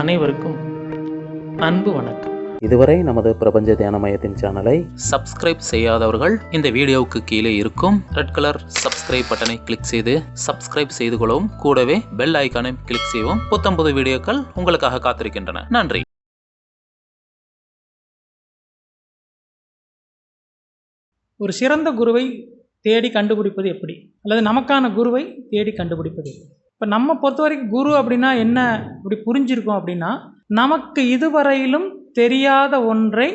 அனைவருக்கும் அன்பு வணக்கம். இதுவரை நமது பிரபஞ்ச தியான மையத்தின் சேனலை சப்ஸ்கிரைப் செய்யாதவர்கள் இந்த வீடியோவுக்கு கீழே இருக்கும் ரெட் கலர் சப்ஸ்கிரைப் பட்டனை கிளிக் செய்து சப்ஸ்கிரைப் செய்து கொள்ளவும். கூடவே பெல் ஐக்கானை கிளிக் செய்யவும். புத்தம்புது வீடியோக்கள் உங்களுக்காக காத்திருக்கின்றன. நன்றி. ஒரு சிறந்த குருவை தேடி கண்டுபிடிப்பது எப்படி? அல்லது நமக்கான குருவை தேடி கண்டுபிடிப்பது எப்படி? இப்போ நம்ம பொறுத்த வரைக்கும் குரு அப்படின்னா என்ன? இப்படி புரிஞ்சிருக்கோம் அப்படின்னா நமக்கு இதுவரையிலும் தெரியாத ஒன்றை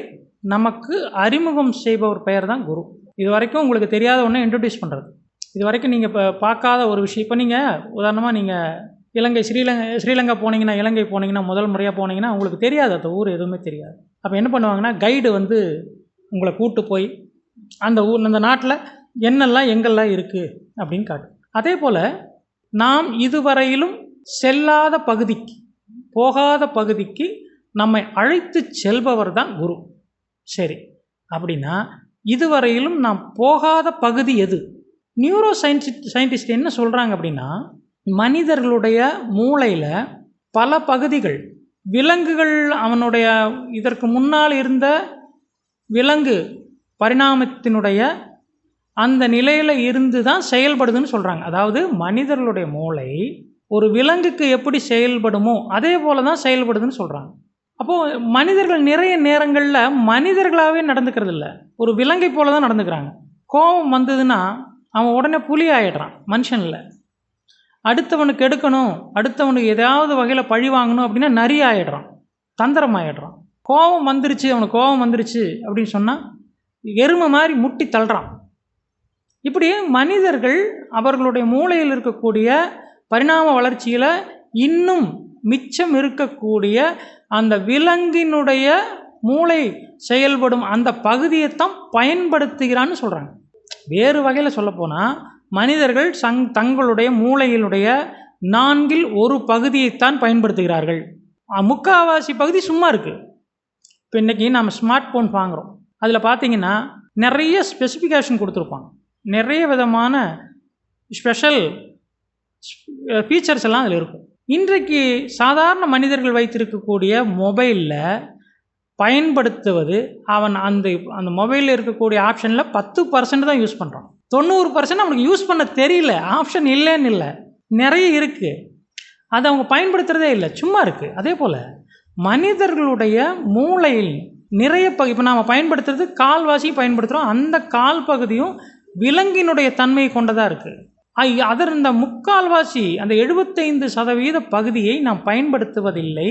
நமக்கு அறிமுகம் செய்பவர் பெயர் தான் குரு. இது வரைக்கும் உங்களுக்கு தெரியாத ஒன்றை இன்ட்ரடியூஸ் பண்ணுறது இது வரைக்கும் நீங்கள் இப்போ பார்க்காத ஒரு விஷயம். இப்போ நீங்கள் உதாரணமாக நீங்கள் இலங்கை ஸ்ரீலங்கா ஸ்ரீலங்கா போனீங்கன்னா இலங்கை போனீங்கன்னா முதல் முறையாக போனீங்கன்னா உங்களுக்கு தெரியாது. அந்த ஊர் எதுவுமே தெரியாது. அப்போ என்ன பண்ணுவாங்கன்னா கைடு வந்து உங்களை கூட்டு போய் அந்த ஊர் அந்த நாட்டில் என்னெல்லாம் எங்கெல்லாம் இருக்குது அப்படின்னு காட்டும் அதே போல் நாம் இதுவரையிலும் செல்லாத பகுதிக்கு போகாத பகுதிக்கு நம்மை அழைத்து செல்பவர் தான் குரு. சரி அப்படின்னா இதுவரையிலும் நாம் போகாத பகுதி எது? நியூரோ சயின்டிஸ்ட் சயின்டிஸ்ட் என்ன சொல்கிறாங்க அப்படின்னா மனிதர்களுடைய மூளையில் பல பகுதிகள் விலங்குகள் அவனுடைய இதற்கு முன்னால் இருந்த விலங்கு பரிணாமத்தினுடைய அந்த நிலையில் இருந்து தான் செயல்படுதுன்னு சொல்கிறாங்க அதாவது மனிதர்களுடைய மூளை ஒரு விலங்குக்கு எப்படி செயல்படுமோ அதே போல தான் செயல்படுதுன்னு சொல்கிறாங்க அப்போது மனிதர்கள் நிறைய நேரங்களில் மனிதர்களாகவே நடந்துக்கிறது இல்லை. ஒரு விலங்கை போல தான் நடந்துக்கிறாங்க. கோபம் வந்ததுன்னா அவன் உடனே புலி ஆயிடுறான் மனுஷனில். அடுத்தவனுக்கு எடுக்கணும் அடுத்தவனுக்கு ஏதாவது வகையில் பழி வாங்கணும் அப்படின்னா நரி ஆகிடுறான் தந்திரம் ஆயிடுறான். கோபம் வந்துருச்சு அவனுக்கு கோபம் வந்துருச்சு அப்படின்னு சொன்னால் எருமை மாதிரி முட்டி தள்ளுறான். இப்படி மனிதர்கள் அவர்களுடைய மூளையில் இருக்கக்கூடிய பரிணாம வளர்ச்சியில் இன்னும் மிச்சம் இருக்கக்கூடிய அந்த விலங்கினுடைய மூளை செயல்படும் அந்த பகுதியைத்தான் பயன்படுத்துகிறான்னு சொல்கிறாங்க வேறு வகையில் சொல்லப்போனால் மனிதர்கள் சங் தங்களுடைய மூளையினுடைய நான்கில் ஒரு பகுதியைத்தான் பயன்படுத்துகிறார்கள். முக்கால்வாசி முக்காவாசி பகுதி சும்மா இருக்குது இப்போ இன்றைக்கி நம்ம ஸ்மார்ட் ஃபோன் வாங்குகிறோம் அதில் பார்த்தீங்கன்னா நிறைய ஸ்பெசிஃபிகேஷன் கொடுத்துருப்பாங்க. நிறைய விதமான ஸ்பெஷல் ஃபீச்சர்ஸ் எல்லாம் அதில் இருக்கும். இன்றைக்கு சாதாரண மனிதர்கள் வைத்திருக்கக்கூடிய மொபைலில் பயன்படுத்துவது அவன் அந்த அந்த மொபைலில் இருக்கக்கூடிய ஆப்ஷனில் பத்து பர்சன்ட் தான் யூஸ் பண்ணுறான் தொண்ணூறு பர்சன்ட் அவனுக்கு யூஸ் பண்ண தெரியல. ஆப்ஷன் இல்லைன்னு இல்லை. நிறைய இருக்குது அதை அவங்க பயன்படுத்துகிறதே இல்லை. சும்மா இருக்குது அதே போல் மனிதர்களுடைய மூளையில் நிறைய ப இப்போ நாம் பயன்படுத்துறது கால்வாசி பயன்படுத்துகிறோம் அந்த கால் பகுதியும் விலங்கினுடைய தன்மை கொண்டதாக இருக்குது அதர் இந்த முக்கால்வாசி அந்த எழுபத்தைந்து சதவீத பகுதியை நாம் பயன்படுத்துவதில்லை.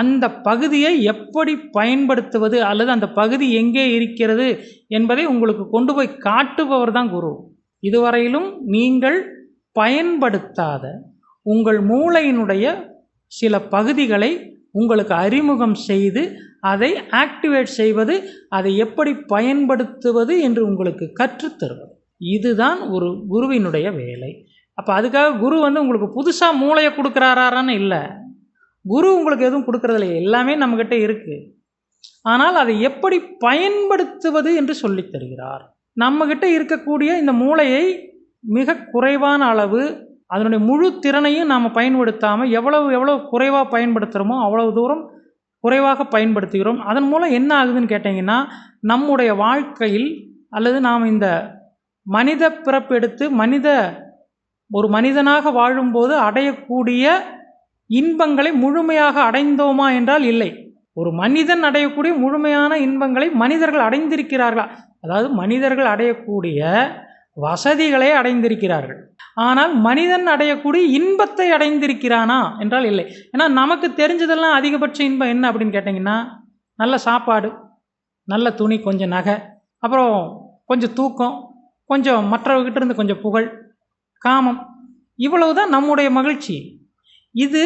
அந்த பகுதியை எப்படி பயன்படுத்துவது அல்லது அந்த பகுதி எங்கே இருக்கிறது என்பதை உங்களுக்கு கொண்டு போய் காட்டுபவர் தான் குரு. இதுவரையிலும் நீங்கள் பயன்படுத்தாத உங்கள் மூளையினுடைய சில பகுதிகளை உங்களுக்கு அறிமுகம் செய்து அதை ஆக்டிவேட் செய்வது அதை எப்படி பயன்படுத்துவது என்று உங்களுக்கு கற்றுத்தருவது. இதுதான் ஒரு குருவினுடைய வேலை. அப்போ அதுக்காக குரு வந்து உங்களுக்கு புதுசாக மூளையை கொடுக்குறாரான்னு இல்லை. குரு உங்களுக்கு எதுவும் கொடுக்குறதில்ல. எல்லாமே நம்மக்கிட்ட இருக்குது ஆனால் அதை எப்படி பயன்படுத்துவது என்று சொல்லித் தருகிறார். நம்மக்கிட்ட இருக்கக்கூடிய இந்த மூளையை மிக குறைவான அளவு அதனுடைய முழு திறனையும் நாம் பயன்படுத்தாமல் எவ்வளவு எவ்வளவு குறைவாக பயன்படுத்துகிறோமோ அவ்வளவு தூரம் குறைவாக பயன்படுத்துகிறோம். அதன் மூலம் என்ன ஆகுதுன்னு கேட்டிங்கன்னா நம்முடைய வாழ்க்கையில் அல்லது நாம் இந்த மனித பிறப்பெடுத்து மனித ஒரு மனிதனாக வாழும்போது அடையக்கூடிய இன்பங்களை முழுமையாக அடைந்தோமா என்றால் இல்லை. ஒரு மனிதன் அடையக்கூடிய முழுமையான இன்பங்களை மனிதர்கள் அடைந்திருக்கிறார்களா? அதாவது மனிதர்கள் அடையக்கூடிய வசதிகளை அடைந்திருக்கிறார்கள். ஆனால் மனிதன் அடையக்கூடிய இன்பத்தை அடைந்திருக்கிறானா என்றால் இல்லை. ஏன்னா நமக்கு தெரிஞ்சதெல்லாம் அதிகபட்ச இன்பம் என்ன அப்படின்னு கேட்டிங்கன்னா நல்ல சாப்பாடு நல்ல துணி கொஞ்சம் நகை அப்புறம் கொஞ்சம் தூக்கம் கொஞ்சம் மற்றவர்கிட்ட இருந்து கொஞ்சம் புகழ் காமம். இவ்வளவு தான் நம்முடைய மகிழ்ச்சி. இது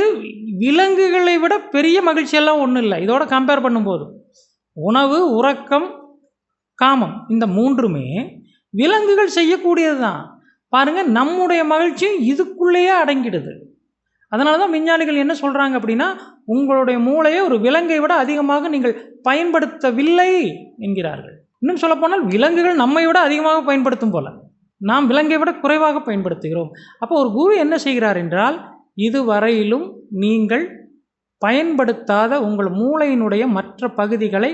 விலங்குகளை விட பெரிய மகிழ்ச்சியெல்லாம் ஒன்றும் இல்லை. இதோட கம்பேர் பண்ணும்போது உணவு உறக்கம் காமம் இந்த மூன்றுமே விலங்குகள் செய்யக்கூடியது தான் பாருங்கள் நம்முடைய மகிழ்ச்சியும் இதுக்குள்ளேயே அடங்கிடுது. அதனால தான் விஞ்ஞானிகள் என்ன சொல்கிறாங்க அப்படின்னா உங்களுடைய மூளையை ஒரு விலங்கை விட அதிகமாக நீங்கள் பயன்படுத்தவில்லை என்கிறார்கள். இன்னும் சொல்லப்போனால் விலங்குகள் நம்மை விட அதிகமாக பயன்படுத்தும் போல. நாம் விலங்கை விட குறைவாக பயன்படுத்துகிறோம். அப்போ ஒரு குரு என்ன செய்கிறார் என்றால் இதுவரையிலும் நீங்கள் பயன்படுத்தாத உங்கள் மூளையினுடைய மற்ற பகுதிகளை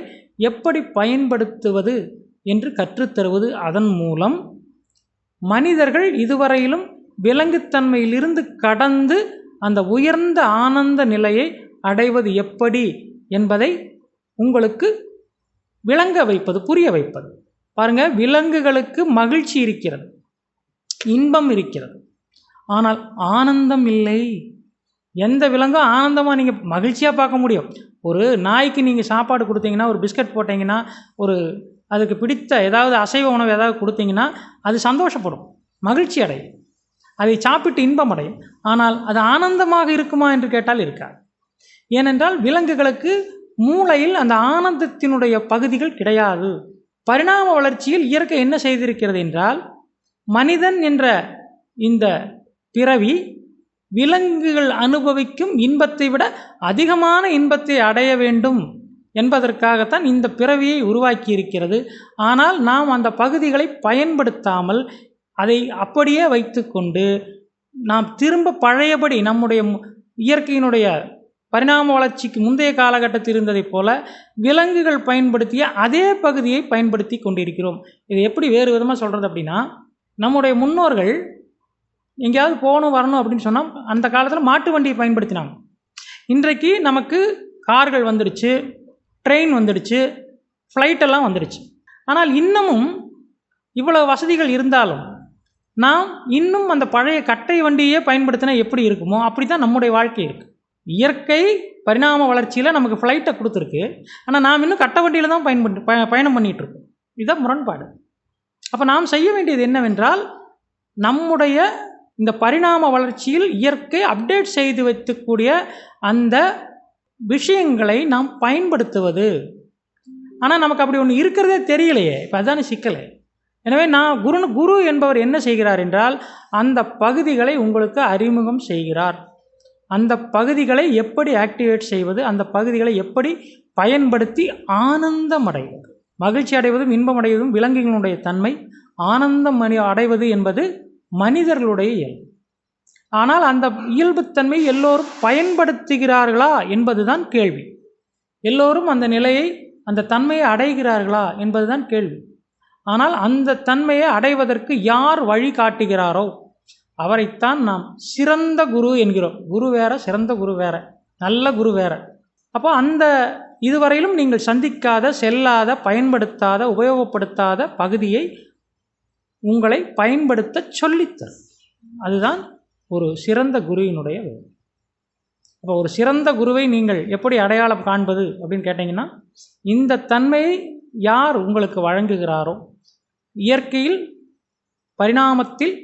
எப்படி பயன்படுத்துவது என்று கற்றுத்தருவது அதன் மூலம் மனிதர்கள் இதுவரையிலும் விலங்குத்தன்மையிலிருந்து கடந்து அந்த உயர்ந்த ஆனந்த நிலையை அடைவது எப்படி என்பதை உங்களுக்கு விளங்க வைப்பது புரிய வைப்பது. பாருங்க விலங்குகளுக்கு மகிழ்ச்சி இருக்கிறது இன்பம் இருக்கிறது. ஆனால் ஆனந்தம் இல்லை. எந்த விலங்கும் ஆனந்தமாக நீங்கள் மகிழ்ச்சியாக பார்க்க முடியும். ஒரு நாய்க்கு நீங்கள் சாப்பாடு கொடுத்தீங்கன்னா ஒரு பிஸ்கட் போட்டிங்கன்னா ஒரு அதுக்கு பிடித்த ஏதாவது அசைவ உணவு ஏதாவது கொடுத்தீங்கன்னா அது சந்தோஷப்படும் மகிழ்ச்சி அடையும். அதை சாப்பிட்டு இன்பம் அடையும். ஆனால் அது ஆனந்தமாக இருக்குமா என்று கேட்டால் இருக்காது. ஏனென்றால் விலங்குகளுக்கு மூளையில் அந்த ஆனந்தத்தினுடைய பகுதிகள் கிடையாது. பரிணாம வளர்ச்சியில் இயற்கை என்ன செய்திருக்கிறது என்றால் மனிதன் என்ற இந்த பிறவி விலங்குகள் அனுபவிக்கும் இன்பத்தை விட அதிகமான இன்பத்தை அடைய வேண்டும். என்பதற்காகத்தான் இந்த பிறவியை உருவாக்கி இருக்கிறது ஆனால் நாம் அந்த பகுதிகளை பயன்படுத்தாமல் அதை அப்படியே வைத்துக்கொண்டு நாம் திரும்ப பழையபடி நம்முடைய மு- இயற்கையினுடைய பரிணாம வளர்ச்சிக்கு முந்தைய காலகட்டத்தில் இருந்ததைப் போல விலங்குகள் பயன்படுத்திய அதே பகுதியை பயன்படுத்தி கொண்டிருக்கிறோம். இது எப்படி வேறு விதமாக சொல்கிறது அப்படின்னா நம்முடைய முன்னோர்கள் எங்கேயாவது போகணும் வரணும் அப்படின்னு சொன்னால் அந்த காலத்தில் மாட்டு வண்டியை பயன்படுத்தினாங்க. இன்றைக்கு நமக்கு கார்கள் வந்துடுச்சு ட்ரெயின் வந்துடுச்சு ஃப்ளைட்டெல்லாம் வந்துடுச்சு. ஆனால் இன்னமும் இவ்வளோ வசதிகள் இருந்தாலும் நாம் இன்னும் அந்த பழைய கட்டை வண்டியே பயன்படுத்தினா எப்படி இருக்குமோ அப்படி தான் நம்முடைய வாழ்க்கை இருக்குது இயற்கை பரிணாம வளர்ச்சியில் நமக்கு ஃப்ளைட்டை கொடுத்துருக்கு. ஆனால் நாம் இன்னும் கட்டை வண்டியில் தான் பயன்பட்டு ப பயணம் பண்ணிகிட்ருக்கோம் இதுதான் முரண்பாடு. அப்போ நாம் செய்ய வேண்டியது என்னவென்றால் நம்முடைய இந்த பரிணாம வளர்ச்சியில் இயற்கை அப்டேட் செய்து வைக்கக்கூடிய அந்த விஷயங்களை நாம் பயன்படுத்துவது. ஆனால் நமக்கு அப்படி ஒன்று இருக்கிறதே தெரியலையே. இப்போ அதானே சிக்கலை. எனவே நான் குரு குரு என்பவர் என்ன செய்கிறார் என்றால் அந்த பகுதிகளை உங்களுக்கு அறிமுகம் செய்கிறார். அந்த பகுதிகளை எப்படி ஆக்டிவேட் செய்வது அந்த பகுதிகளை எப்படி பயன்படுத்தி ஆனந்தம் அடைவது. மகிழ்ச்சி அடைவதும் இன்பம் அடைவதும் விலங்குகளுடைய தன்மை ஆனந்தம் அடைவது என்பது மனிதர்களுடைய இயல்பு. ஆனால் அந்த இயல்புத்தன்மை எல்லோரும் பயன்படுத்துகிறார்களா என்பதுதான் கேள்வி. எல்லோரும் அந்த நிலையை அந்த தன்மையை அடைகிறார்களா என்பதுதான் கேள்வி. ஆனால் அந்த தன்மையை அடைவதற்கு யார் வழி காட்டுகிறாரோ அவரைத்தான் நாம் சிறந்த குரு என்கிறோம். குரு வேற சிறந்த குரு வேற நல்ல குரு வேற. அப்போ அந்த இதுவரையிலும் நீங்கள் சந்திக்காத செல்லாத பயன்படுத்தாத உபயோகப்படுத்தாத பகுதியை உங்களை பயன்படுத்த சொல்லித்தரும். அதுதான் ஒரு சிறந்த குருவினுடைய வேலை. அப்போ ஒரு சிறந்த குருவை நீங்கள் எப்படி அடையாளம் காண்பது அப்படின்னு கேட்டிங்கன்னா இந்த தன்மையை யார் உங்களுக்கு வழங்குகிறாரோ இயற்கையில் பரிணாமத்தில்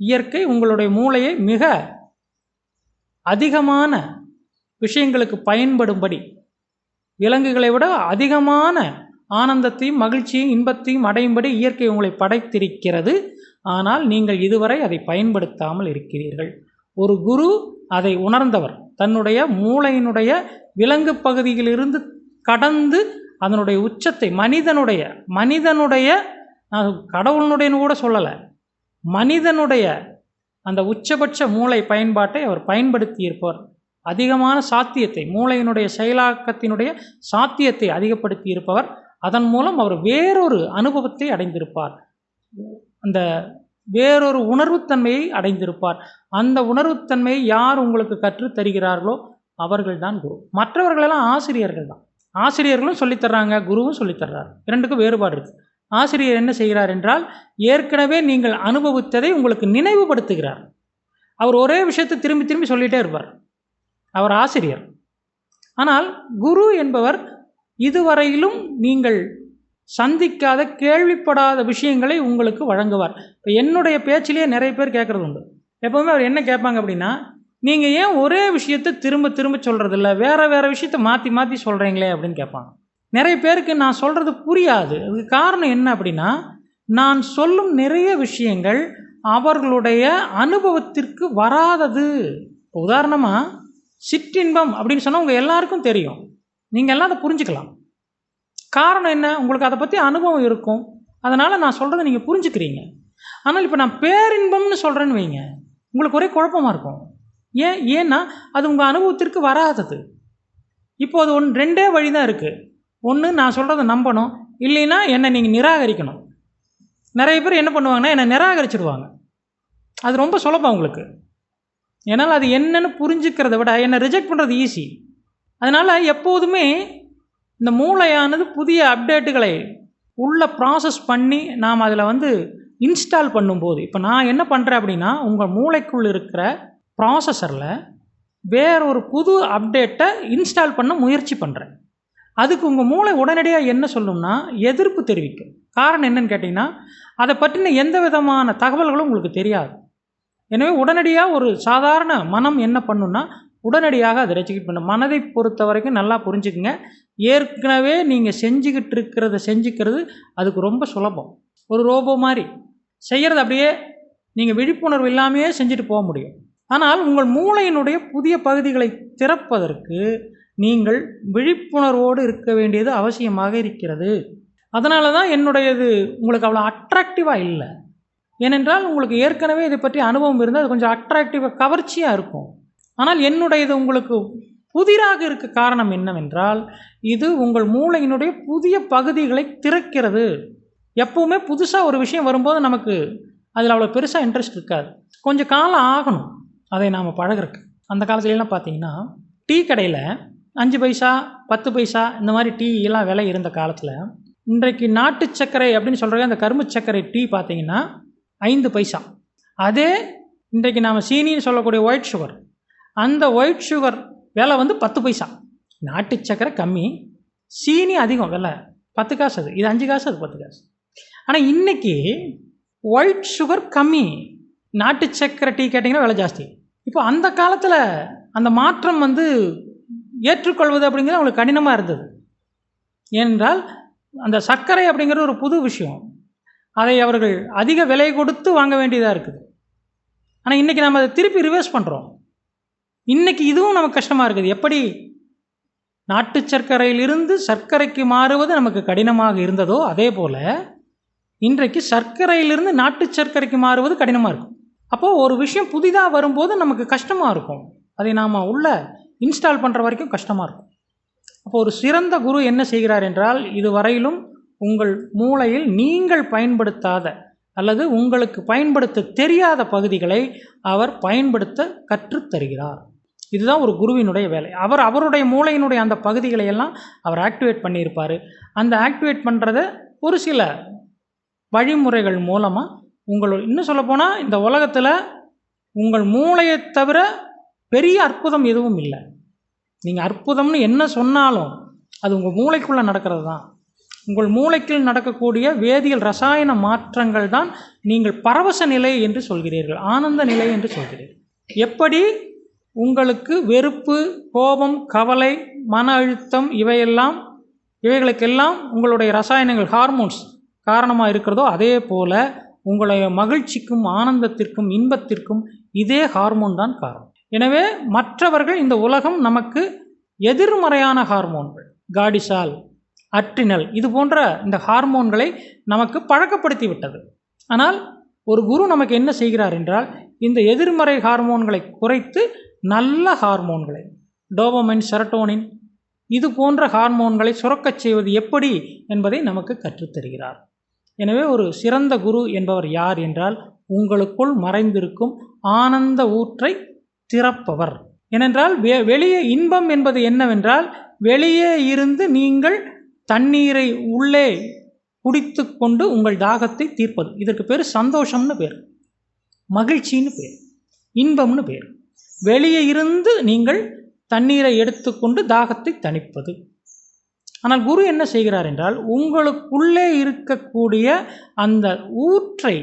இயற்கை உங்களுடைய மூளையை மிக அதிகமான விஷயங்களுக்கு பயன்படும்படி விலங்குகளை விட அதிகமான ஆனந்தத்தையும் மகிழ்ச்சியும் இன்பத்தையும் அடையும்படி இயற்கை உங்களை படைத்திருக்கிறது. ஆனால் நீங்கள் இதுவரை அதை பயன்படுத்தாமல் இருக்கிறீர்கள். ஒரு குரு அதை உணர்ந்தவர். தன்னுடைய மூளையினுடைய விலங்கு பகுதியிலிருந்து கடந்து அதனுடைய உச்சத்தை மனிதனுடைய மனிதனுடைய நான் கடவுளினுடையன்னு கூட சொல்லலை. மனிதனுடைய அந்த உச்சபட்ச மூளை பயன்பாட்டை அவர் பயன்படுத்தி இருப்பவர் அதிகமான சாத்தியத்தை மூளையினுடைய செயலாக்கத்தினுடைய சாத்தியத்தை அதிகப்படுத்தி இருப்பவர் அதன் மூலம் அவர் வேறொரு அனுபவத்தை அடைந்திருப்பார். அந்த வேறொரு உணர்வுத்தன்மையை அடைந்திருப்பார். அந்த உணர்வுத்தன்மையை யார் உங்களுக்கு கற்றுத் தருகிறார்களோ அவர்கள்தான் குரு. மற்றவர்களெல்லாம் ஆசிரியர்கள் தான். ஆசிரியர்களும் சொல்லித்தர்றாங்க குருவும் சொல்லித்தர்றாரு இரண்டுக்கும் வேறுபாடு இருக்குது ஆசிரியர் என்ன செய்கிறார் என்றால் ஏற்கனவே நீங்கள் அனுபவித்ததை உங்களுக்கு நினைவுபடுத்துகிறார். அவர் ஒரே விஷயத்தை திரும்பி திரும்பி சொல்லிகிட்டே இருப்பார். அவர் ஆசிரியர். ஆனால் குரு என்பவர் இதுவரையிலும் நீங்கள் சந்திக்காத கேள்விப்படாத விஷயங்களை உங்களுக்கு வழங்குவார். இப்போ என்னுடைய பேச்சிலேயே நிறைய பேர் கேட்குறது உண்டு எப்போவுமே அவர் என்ன கேட்பாங்க அப்படின்னா நீங்கள் ஏன் ஒரே விஷயத்தை திரும்ப திரும்ப சொல்கிறதில்ல வேறு வேறு விஷயத்த மாற்றி மாற்றி சொல்கிறீங்களே அப்படின்னு கேட்பாங்க. நிறைய பேருக்கு நான் சொல்கிறது புரியாது. அதுக்கு காரணம் என்ன அப்படின்னா நான் சொல்லும் நிறைய விஷயங்கள் அவர்களுடைய அனுபவத்திற்கு வராதது. உதாரணமாக சிற்றின்பம் அப்படின்னு சொன்னால் உங்கள் எல்லாருக்கும் தெரியும். நீங்கள் எல்லாம் அதை புரிஞ்சுக்கலாம். காரணம் என்ன? உங்களுக்கு அதை பற்றி அனுபவம் இருக்கும். அதனால் நான் சொல்கிறத நீங்கள் புரிஞ்சுக்கிறீங்க. ஆனால் இப்போ நான் பேரின்பம்னு சொல்கிறேன்னு வைங்க. உங்களுக்கு ஒரே குழப்பமாக இருக்கும். ஏன்? ஏன்னா அது உங்கள் அனுபவத்திற்கு வராதது. இப்போ அது ஒன் ரெண்டே வழி தான் இருக்குது ஒன்று நான் சொல்கிறத நம்பணும். இல்லைன்னா என்னை நீங்கள் நிராகரிக்கணும். நிறைய பேர் என்ன பண்ணுவாங்கன்னா என்னை நிராகரிச்சிடுவாங்க அது ரொம்ப சுலபம் உங்களுக்கு. என்னால் அது என்னென்னு புரிஞ்சுக்கிறத விட என்னை ரிஜெக்ட் பண்ணுறது ஈஸி அதனால் எப்போதுமே இந்த மூளையானது புதிய அப்டேட்டுகளை உள்ள ப்ராசஸ் பண்ணி நாம் அதில் வந்து இன்ஸ்டால் பண்ணும்போது இப்போ நான் என்ன பண்ணுறேன் அப்படின்னா உங்கள் மூளைக்குள் இருக்கிற ப்ராசஸரில் வேற ஒரு புது அப்டேட்டை இன்ஸ்டால் பண்ண முயற்சி பண்ணுறேன் அதுக்கு உங்கள் மூளை உடனடியாக என்ன சொல்லும்னா எதிர்ப்பு தெரிவிக்கும். காரணம் என்னன்னு கேட்டிங்கன்னா அதை பற்றின எந்த விதமான தகவல்களும் உங்களுக்கு தெரியாது. எனவே உடனடியாக ஒரு சாதாரண மனம் என்ன பண்ணுன்னா உடனடியாக அதை ரெச்சிக்கிட் பண்ணும் மனதை பொறுத்த வரைக்கும் நல்லா புரிஞ்சுக்குங்க. ஏற்கனவே நீங்கள் செஞ்சுக்கிட்டு இருக்கிறத செஞ்சுக்கிறது அதுக்கு ரொம்ப சுலபம். ஒரு ரோபோ மாதிரி. செய்கிறது அப்படியே நீங்கள் விழிப்புணர்வு இல்லாமையே செஞ்சுட்டு போக முடியும். ஆனால் உங்கள் மூளையினுடைய புதிய பகுதிகளை திறப்பதற்கு நீங்கள் விழிப்புணர்வோடு இருக்க வேண்டியது அவசியமாக இருக்கிறது. அதனால தான் என்னுடையது உங்களுக்கு அவ்வளோ அட்ராக்டிவாக இல்லை. ஏனென்றால் உங்களுக்கு ஏற்கனவே இதை பற்றி அனுபவம் இருந்தால் அது கொஞ்சம் அட்ராக்டிவாக கவர்ச்சியாக இருக்கும். ஆனால் என்னுடையது உங்களுக்கு புதிராக இருக்க காரணம் என்னவென்றால் இது உங்கள் மூளையினுடைய புதிய பகுதிகளை திறக்கிறது. எப்பவுமே புதுசாக ஒரு விஷயம் வரும்போது நமக்கு அதில் அவ்வளோ பெருசாக இன்ட்ரெஸ்ட் இருக்காது. கொஞ்சம் காலம் ஆகணும் அதை நாம் பழகிறக்கு அந்த காலத்துலலாம் பார்த்தீங்கன்னா டீ கடையில் அஞ்சு பைசா பத்து பைசா இந்த மாதிரி டீ எல்லாம் விலை இருந்த காலத்தில் இன்றைக்கு நாட்டு சர்க்கரை அப்படின்னு சொல்கிற அந்த கரும்பு சர்க்கரை டீ பார்த்தீங்கன்னா ஐந்து பைசா. அதே இன்றைக்கு நாம் சீனின்னு சொல்லக்கூடிய ஒயிட் சுகர் அந்த ஒயிட் சுகர் விலை வந்து பத்து பைசா. நாட்டு சர்க்கரை கம்மி. சீனி அதிகம் விலை. பத்து காசு அது. இது அஞ்சு காசு அது பத்து காசு. ஆனால் இன்றைக்கி ஒயிட் சுகர் கம்மி. நாட்டு சர்க்கரை டீ கேட்டிங்கன்னா விலை ஜாஸ்தி. இப்போ அந்த காலத்தில் அந்த மாற்றம் வந்து ஏற்றுக்கொள்வது அப்படிங்கிறது அவங்களுக்கு கடினமாக இருந்தது. ஏனென்றால் அந்த சர்க்கரை அப்படிங்கிறது ஒரு புது விஷயம். அதை அவர்கள் அதிக விலை கொடுத்து வாங்க வேண்டியதாக இருக்குது. ஆனால் இன்றைக்கி நம்ம அதை திருப்பி ரிவர்ஸ் பண்ணுறோம் இன்றைக்கி இதுவும் நமக்கு கஷ்டமாக இருக்குது. எப்படி? நாட்டு சர்க்கரையிலிருந்து சர்க்கரைக்கு மாறுவது நமக்கு கடினமாக இருந்ததோ அதே போல் இன்றைக்கு சர்க்கரையிலிருந்து நாட்டு சர்க்கரைக்கு மாறுவது கடினமாக இருக்கும். அப்போது ஒரு விஷயம் புதிதாக வரும்போது நமக்கு கஷ்டமாக இருக்கும். அதை நாம் உள்ள இன்ஸ்டால் பண்ணுற வரைக்கும் கஷ்டமாக இருக்கும். அப்போ ஒரு சிறந்த குரு என்ன செய்கிறார் என்றால் இதுவரையிலும் உங்கள் மூளையில் நீங்கள் பயன்படுத்தாத அல்லது உங்களுக்கு பயன்படுத்த தெரியாத பகுதிகளை அவர் பயன்படுத்த கற்றுத்தருகிறார். தருகிறார் இதுதான் ஒரு குருவினுடைய வேலை. அவர் அவருடைய மூளையினுடைய அந்த பகுதிகளை எல்லாம் அவர் ஆக்டிவேட் பண்ணியிருப்பார். அந்த ஆக்டிவேட் பண்ணுறத ஒரு சில வழிமுறைகள் மூலமாக உங்கள் இன்னும் சொல்லப்போனால் இந்த உலகத்தில் உங்கள் மூளையை தவிர பெரிய அற்புதம் எதுவும் இல்லை. நீங்கள் அற்புதம்னு என்ன சொன்னாலும் அது உங்கள் மூளைக்குள்ளே நடக்கிறது தான். உங்கள் மூளைக்குள் நடக்கக்கூடிய வேதியியல் ரசாயன மாற்றங்கள் தான் நீங்கள் பரவச நிலை என்று சொல்கிறீர்கள். ஆனந்த நிலை என்று சொல்கிறீர்கள். எப்படி? உங்களுக்கு வெறுப்பு கோபம் கவலை மன அழுத்தம் இவையெல்லாம் இவைகளுக்கெல்லாம் உங்களுடைய ரசாயனங்கள் ஹார்மோன்ஸ் காரணமாக இருக்கிறதோ அதே போல் உங்களுடைய மகிழ்ச்சிக்கும் ஆனந்தத்திற்கும் இன்பத்திற்கும் இதே ஹார்மோன் தான் காரணம். எனவே மற்றவர்கள் இந்த உலகம் நமக்கு எதிர்மறையான ஹார்மோன்கள் காடிசால் அட்ரினல் இது போன்ற இந்த ஹார்மோன்களை நமக்கு பழக்கப்படுத்தி விட்டது ஆனால் ஒரு குரு நமக்கு என்ன செய்கிறார் என்றால் இந்த எதிர்மறை ஹார்மோன்களை குறைத்து நல்ல ஹார்மோன்களை டோபமைன் செரட்டோனின் இது போன்ற ஹார்மோன்களை சுரக்கச் செய்வது எப்படி என்பதை நமக்கு கற்றுத்தருகிறார். எனவே ஒரு சிறந்த குரு என்பவர் யார் என்றால் உங்களுக்குள் மறைந்திருக்கும் ஆனந்த ஊற்றை திறப்பவர். ஏனென்றால் வெ வெளியே இன்பம் என்பது என்னவென்றால் வெளியே இருந்து நீங்கள் தண்ணீரை உள்ளே குடித்து கொண்டு உங்கள் தாகத்தை தீர்ப்பது. இதற்கு பேர் சந்தோஷம்னு பேர். மகிழ்ச்சின்னு பேர். இன்பம்னு பேர். வெளியே இருந்து நீங்கள் தண்ணீரை எடுத்துக்கொண்டு தாகத்தை தணிப்பது. ஆனால் குரு என்ன செய்கிறார் என்றால் உங்களுக்குள்ளே இருக்கக்கூடிய அந்த ஊற்றை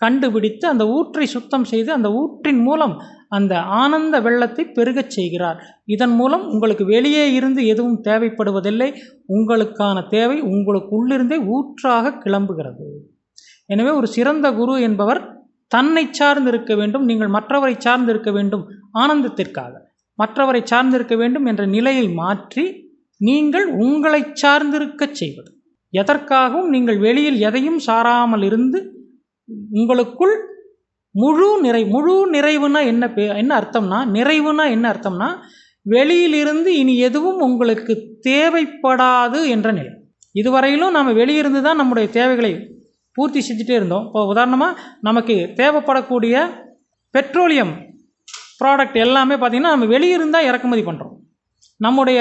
கண்டுபிடித்து அந்த ஊற்றை சுத்தம் செய்து அந்த ஊற்றின் மூலம் அந்த ஆனந்த வெள்ளத்தை பெருகச் செய்கிறார். இதன் மூலம் உங்களுக்கு வெளியே இருந்து எதுவும் தேவைப்படுவதில்லை. உங்களுக்கான தேவை உங்களுக்குள்ளிருந்தே ஊற்றாக கிளம்புகிறது. எனவே ஒரு சிறந்த குரு என்பவர் தன்னை சார்ந்து இருக்க வேண்டும் நீங்கள் மற்றவரை சார்ந்து இருக்க வேண்டும் ஆனந்தத்திற்காக. மற்றவரை சார்ந்திருக்க வேண்டும் என்ற நிலையை மாற்றி நீங்கள் உங்களை சார்ந்திருக்கச் செய்வது. எதற்காகவும் நீங்கள் வெளியில் எதையும் சாராமல் இருந்து உங்களுக்குள் முழு நிறை முழு நிறைவுனா என்ன பே என்ன அர்த்தம்னா நிறைவுனா என்ன அர்த்தம்னா வெளியிலிருந்து இனி எதுவும் உங்களுக்கு தேவைப்படாது என்ற நிலை. இதுவரையிலும் நாம் வெளியிருந்து தான் நம்முடைய தேவைகளை பூர்த்தி செஞ்சுட்டே இருந்தோம். இப்போ உதாரணமாக நமக்கு தேவைப்படக்கூடிய பெட்ரோலியம் ப்ராடக்ட் எல்லாமே பார்த்திங்கன்னா நம்ம வெளியிருந்தால் இறக்குமதி பண்ணுறோம் நம்முடைய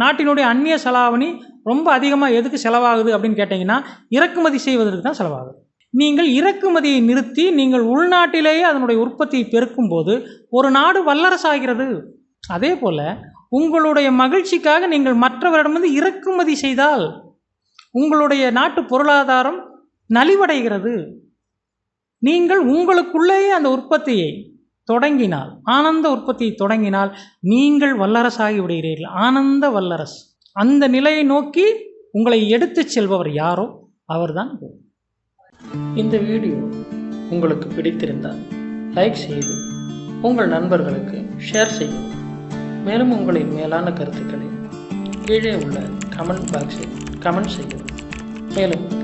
நாட்டினுடைய அந்நிய செலாவணி ரொம்ப அதிகமாக எதுக்கு செலவாகுது அப்படின்னு கேட்டிங்கன்னா இறக்குமதி செய்வதற்கு தான் செலவாகுது. நீங்கள் இறக்குமதியை நிறுத்தி நீங்கள் உள்நாட்டிலேயே அதனுடைய உற்பத்தியை பெருக்கும்போது ஒரு நாடு வல்லரசாகிறது அதே போல் உங்களுடைய மகிழ்ச்சிக்காக நீங்கள் மற்றவரிடமிருந்து இறக்குமதி செய்தால் உங்களுடைய நாட்டு பொருளாதாரம் நலிவடைகிறது. நீங்கள் உங்களுக்குள்ளேயே அந்த உற்பத்தியை தொடங்கினால் ஆனந்த உற்பத்தியை தொடங்கினால் நீங்கள் வல்லரசாகி விடுகிறீர்கள். ஆனந்த வல்லரசு. அந்த நிலையை நோக்கி உங்களை எடுத்துச் செல்பவர் யாரோ அவர்தான் இந்த வீடியோ உங்களுக்கு பிடித்திருந்தால் லைக் செய்து உங்கள் நண்பர்களுக்கு ஷேர் செய்யும் மேலும் உங்களின் மேலான கருத்துக்களை கீழே உள்ள கமெண்ட் பாக்ஸில் கமெண்ட் செய்யவும் மேலும்